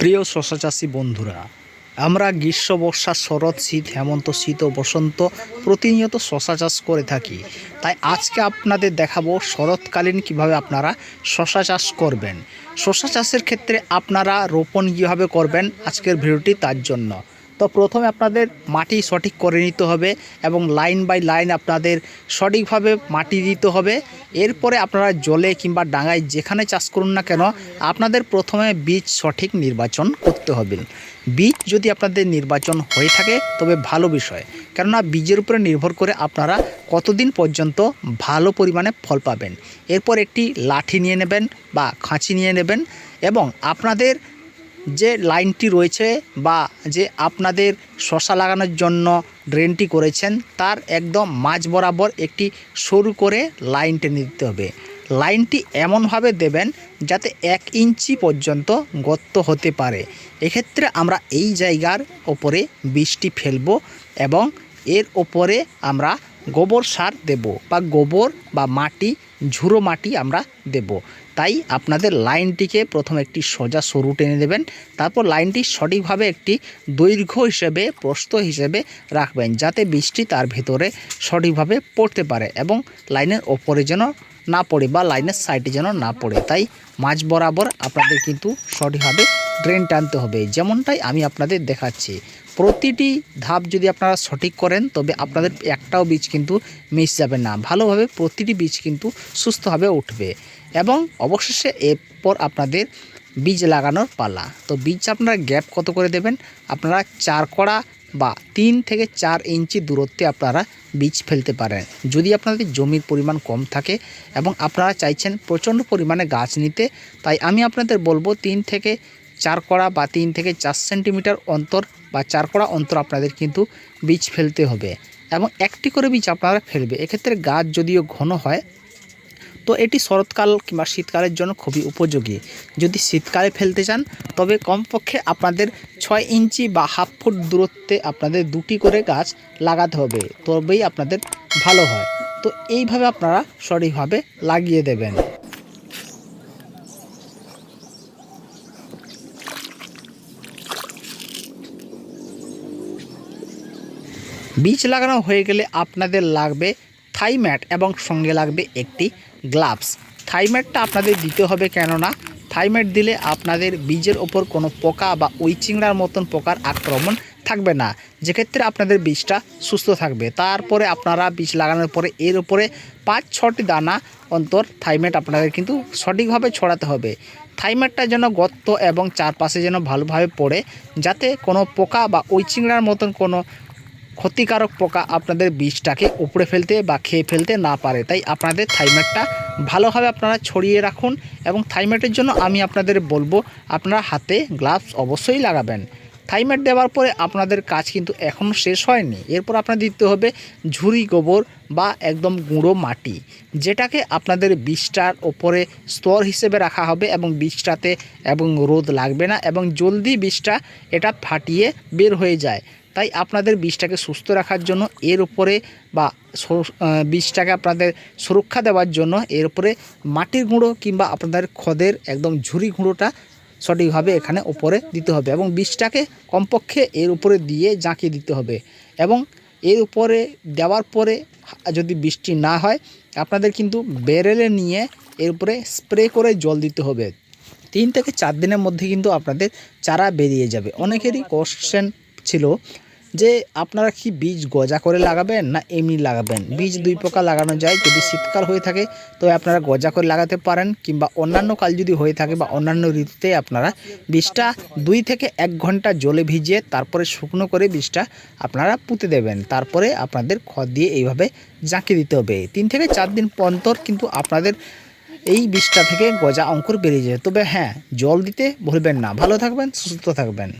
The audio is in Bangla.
প্রিয় শশা চাষি বন্ধুরা, আমরা গ্রীষ্ম বর্ষা শরৎ শীত, হেমন্ত শীত ও বসন্ত প্রতিনিয়ত শশা চাষ করে থাকি। তাই আজকে আপনাদের দেখাবো শরৎকালীন কীভাবে আপনারা শশা চাষ করবেন। শশা চাষের ক্ষেত্রে আপনারা রোপণ কীভাবে করবেন আজকের ভিডিওটি তার জন্য। তো প্রথমে আপনাদের মাটি সঠিক করে নিতে হবে এবং লাইন বাই লাইন আপনাদের সঠিকভাবে মাটি দিতে হবে। এরপরে আপনারা জলে কিংবা ডাঙায় যেখানে চাষ করুন না কেন, আপনাদের প্রথমে বীজ সঠিক নির্বাচন করতে হবে। বীজ যদি আপনাদের নির্বাচন হয়ে থাকে, তবে ভালো বিষয়। কেননা বীজের উপরে নির্ভর করে আপনারা কতদিন পর্যন্ত ভালো পরিমাণে ফল পাবেন। এরপর একটি লাঠি নিয়ে নেবেন বা খাঁচি নিয়ে নেবেন এবং আপনাদের যে লাইনটি রয়েছে বা যে আপনাদের শশা লাগানোর জন্য ড্রেনটি করেছেন, তার একদম মাঝ বরাবর একটি সরু করে লাইন টেনে দিতে হবে। লাইনটি এমনভাবে দেবেন যাতে এক ইঞ্চি পর্যন্ত গর্ত হতে পারে। এক্ষেত্রে আমরা এই জায়গার ওপরে বীজটি ফেলব এবং এর ওপরে আমরা গোবর সার দেব বা গোবর বা মাটি, ঝুরো মাটি আমরা দেব। তাই আপনাদের লাইনটিকে প্রথম একটি সোজা সরু টেনে দেবেন, তারপর লাইনটি সঠিকভাবে একটি দৈর্ঘ্য হিসেবে, প্রস্থ হিসেবে রাখবেন যাতে বৃষ্টি তার ভেতরে সঠিকভাবে পড়তে পারে এবং লাইনের ওপরে যেন না পড়ে বা লাইনের সাইডে যেন না পড়ে। তাই মাঝ বরাবর আপনাদের কিন্তু সঠিকভাবে ড্রেন টানতে হবে, যেমনটাই আমি আপনাদের দেখাচ্ছি। প্রতিটি ধাপ যদি আপনারা সঠিক করেন, তবে আপনাদের একটাও বীজ কিন্তু মিস যাবে না। ভালোভাবে প্রতিটি বীজ কিন্তু সুস্থভাবে উঠবে এবং অবশেষে এরপর আপনাদের বীজ লাগানোর পালা। তো বীজ আপনারা গ্যাপ কত করে দেবেন? আপনারা চার কড়া বা তিন থেকে চার ইঞ্চি দূরত্বে আপনারা বীজ ফেলতে পারেন। যদি আপনাদের জমির পরিমাণ কম থাকে এবং আপনারা চাইছেন প্রচণ্ড পরিমাণে গাছ নিতে, তাই আমি আপনাদের বলব তিন থেকে চার কড়া বা তিন থেকে চার সেন্টিমিটার অন্তর বা চার কড়া অন্তর আপনাদের কিন্তু বীজ ফেলতে হবে এবং একটি করে বীজ আপনারা ফেলবে। এক্ষেত্রে গাছ যদিও ঘন হয়, তো এটি শরৎকাল কিংবা শীতকালের জন্য খুবই উপযোগী। যদি শীতকালে ফেলতে চান, তবে কমপক্ষে আপনাদের ছয় ইঞ্চি বা হাফ ফুট দূরত্বে আপনাদের দুটি করে গাছ লাগাতে হবে, তবেই আপনাদের ভালো হয়। তো এইভাবে আপনারা সঠিকভাবে লাগিয়ে দেবেন। বীজ লাগানো হয়ে গেলে আপনাদের লাগবে থাইম্যাট এবং সঙ্গে লাগবে একটি গ্লাভস। থাইম্যাটটা আপনাদের দিতে হবে কেননা থাইম্যাট দিলে আপনাদের বীজের ওপর কোনো পোকা বা ওই চিংড়ার মতন পোকার আক্রমণ থাকবে না। যেক্ষেত্রে আপনাদের বীজটা সুস্থ থাকবে। তারপরে আপনারা বীজ লাগানোর পরে এর উপরে পাঁচ ছটি দানা অন্তর থাইমেট আপনাদের কিন্তু সঠিকভাবে ছড়াতে হবে। থাইমেটটা যেন গর্ত এবং চারপাশে যেন ভালোভাবে পড়ে, যাতে কোনো পোকা বা ওই চিংড়ার মতন কোনো ক্ষতিকারক পোকা আপনাদের বীজটাকে উপড়ে ফেলতে বা খেয়ে ফেলতে না পারে। তাই আপনাদের থাইমেটটা ভালোভাবে আপনারা ছড়িয়ে রাখুন এবং থাইমেটের জন্য আমি আপনাদের বলব, আপনারা হাতে গ্লাভস অবশ্যই লাগাবেন। থাইমেট দেওয়ার পরে আপনাদের কাজ কিন্তু এখনও শেষ হয়নি। এরপর আপনার দিতে হবে ঝুরি গোবর বা একদম গুঁড়ো মাটি, যেটাকে আপনাদের বীজটার ওপরে স্তর হিসেবে রাখা হবে এবং বীজটাতে এবং রোদ লাগবে না এবং জলদি বীজটা এটা ফাটিয়ে বের হয়ে যায়। তাই আপনাদের বীজটাকে সুস্থ রাখার জন্য, এর উপরে বা বীজটাকে আপনাদের সুরক্ষা দেওয়ার জন্য এর উপরে মাটির গুঁড়ো কিংবা আপনাদের খদের একদম ঝুরি গুঁড়োটা সঠিকভাবে এখানে উপরে দিতে হবে এবং বীজটাকে কমপক্ষে এর উপরে দিয়ে জাঁকিয়ে দিতে হবে এবং এর উপরে দেওয়ার পরে যদি বৃষ্টি না হয়, আপনাদের কিন্তু বেরেলে নিয়ে এর উপরে স্প্রে করে জল দিতে হবে। তিন থেকে চার দিনের মধ্যে কিন্তু আপনাদের চারা বেরিয়ে যাবে। অনেকেরই কোশ্চেন ছিল যে আপনারা কি বীজ গজা করে লাগাবেন না এমনি লাগাবেন? বীজ দুই প্রকার লাগানো যায়। যদি শীতকাল হয়ে থাকে, তবে আপনারা গজা করে লাগাতে পারেন কিংবা অন্যান্য কাল যদি হয়ে থাকে বা অন্যান্য ঋতুতে আপনারা বীজটা দুই থেকে এক ঘণ্টা জলে ভিজিয়ে তারপরে শুকনো করে বীজটা আপনারা পুঁতে দেবেন। তারপরে আপনাদের খড় দিয়ে এইভাবে জাঁকি দিতে হবে। তিন থেকে চার দিন অন্তর কিন্তু আপনাদের এই বীজটা থেকে গজা অঙ্কুর বেরিয়ে যায় তবে হ্যাঁ জল দিতে ভুলবেন না। ভালো থাকবেন, সুস্থ থাকবেন।